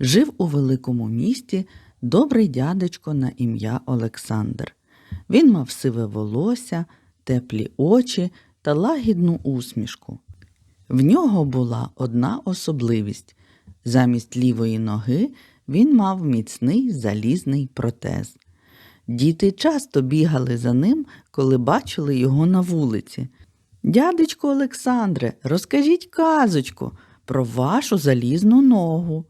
Жив у великому місті добрий дядечко на ім'я Олександр. Він мав сиве волосся, теплі очі та лагідну усмішку. В нього була одна особливість замість лівої ноги він мав міцний залізний протез. Діти часто бігали за ним, коли бачили його на вулиці. Дядечко Олександре, розкажіть казочку про вашу залізну ногу.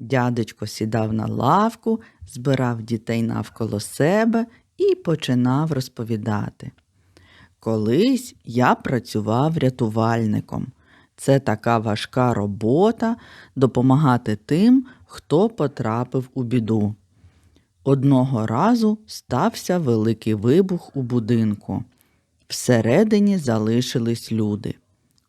Дядечко сідав на лавку, збирав дітей навколо себе і починав розповідати. Колись я працював рятувальником. Це така важка робота допомагати тим, хто потрапив у біду. Одного разу стався великий вибух у будинку. Всередині залишились люди.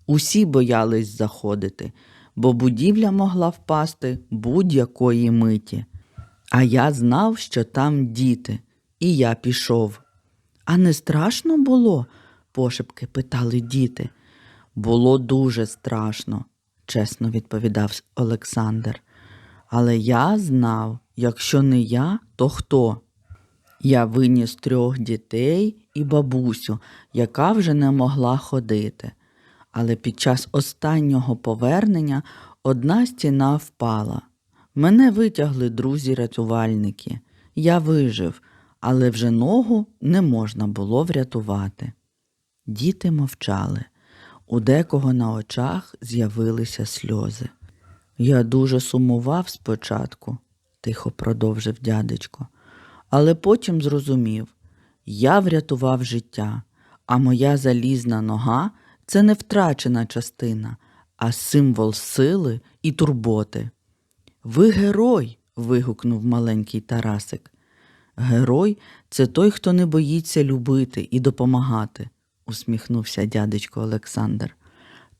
Усі боялись заходити, бо будівля могла впасти будь-якої миті. А я знав, що там діти, і я пішов. А не страшно було? пошепки питали діти. Було дуже страшно, чесно відповідав Олександр. Але я знав, якщо не я, то хто? Я виніс трьох дітей і бабусю, яка вже не могла ходити. Але під час останнього повернення одна стіна впала. Мене витягли друзі-рятувальники. Я вижив, але вже ногу не можна було врятувати. Діти мовчали. У декого на очах з'явилися сльози. Я дуже сумував спочатку, тихо продовжив дядечко, але потім зрозумів я врятував життя, а моя залізна нога це не втрачена частина, а символ сили і турботи. Ви герой. вигукнув маленький Тарасик. Герой це той, хто не боїться любити і допомагати, усміхнувся дядечко Олександр.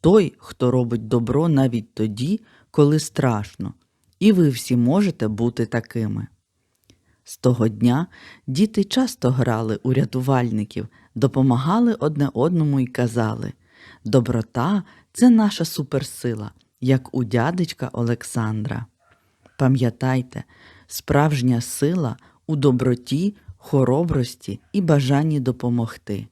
Той, хто робить добро навіть тоді, коли страшно, і ви всі можете бути такими. З того дня діти часто грали у рятувальників, допомагали одне одному і казали Доброта це наша суперсила, як у дядечка Олександра. Пам'ятайте, справжня сила у доброті, хоробрості і бажанні допомогти.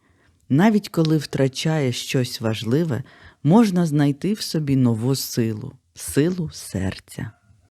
Навіть коли втрачає щось важливе, можна знайти в собі нову силу, силу серця.